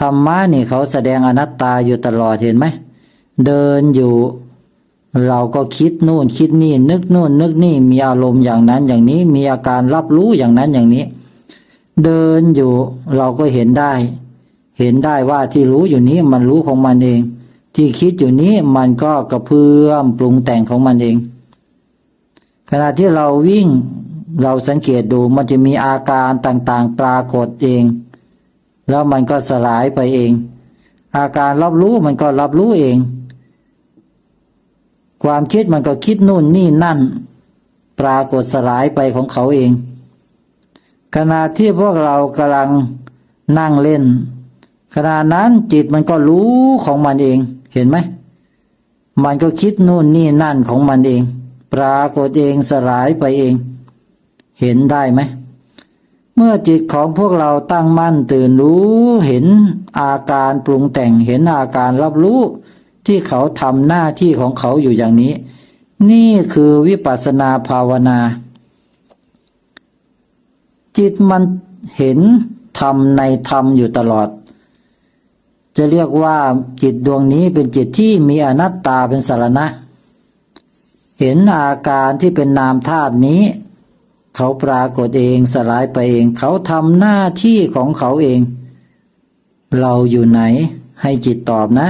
ธรรมะนี่เขาแสดงอนัตตาอยู่ตลอดเห็นไหม เดินอยู่ เราก็คิดนู่นคิดนี่ นึกนู่นนึกนี่ มีอารมณ์อย่างนั้นอย่างนี้ มีอาการรับรู้อย่างนั้นอย่างนี้ เดินอยู่เราก็เห็นได้ เห็นได้ว่าที่รู้อยู่นี้มันรู้ของมันเอง ที่คิดอยู่นี้มันก็กระเพื่อมปรุงแต่งของมันเอง ขณะที่เราวิ่งเราสังเกตดูมันจะมีอาการต่างๆ ปรากฏเอง แล้วมันก็สลายไปเอง อาการรับรู้มันก็รับรู้เอง ความคิดมันก็คิดนู่นนี่นั่น ปรากฏสลายไปของเขาเอง ขณะที่พวกเรากำลังนั่งเล่น ขณะนั้นจิตมันก็รู้ของมันเอง เห็นไหม มันก็คิดนู่นนี่นั่นของมันเอง ปรากฏเองสลายไปเอง เห็นได้ไหม เมื่อจิตของพวกเราตั้งมั่นตื่นรู้เห็นอาการปรุงแต่งเห็นอาการรับรู้ที่เขาทำหน้าที่ของเขาอยู่อย่างนี้ นี่คือวิปัสสนาภาวนา จิตมันเห็นธรรมในธรรมอยู่ตลอด จะเรียกว่าจิตดวงนี้เป็นจิตที่มีอนัตตาเป็นสารณะ เห็นอาการที่เป็นนามธาตุนี้ เขาปรากฏเองสลายไปเอง เขาทำหน้าที่ของเขาเอง เราอยู่ไหนให้จิตตอบนะ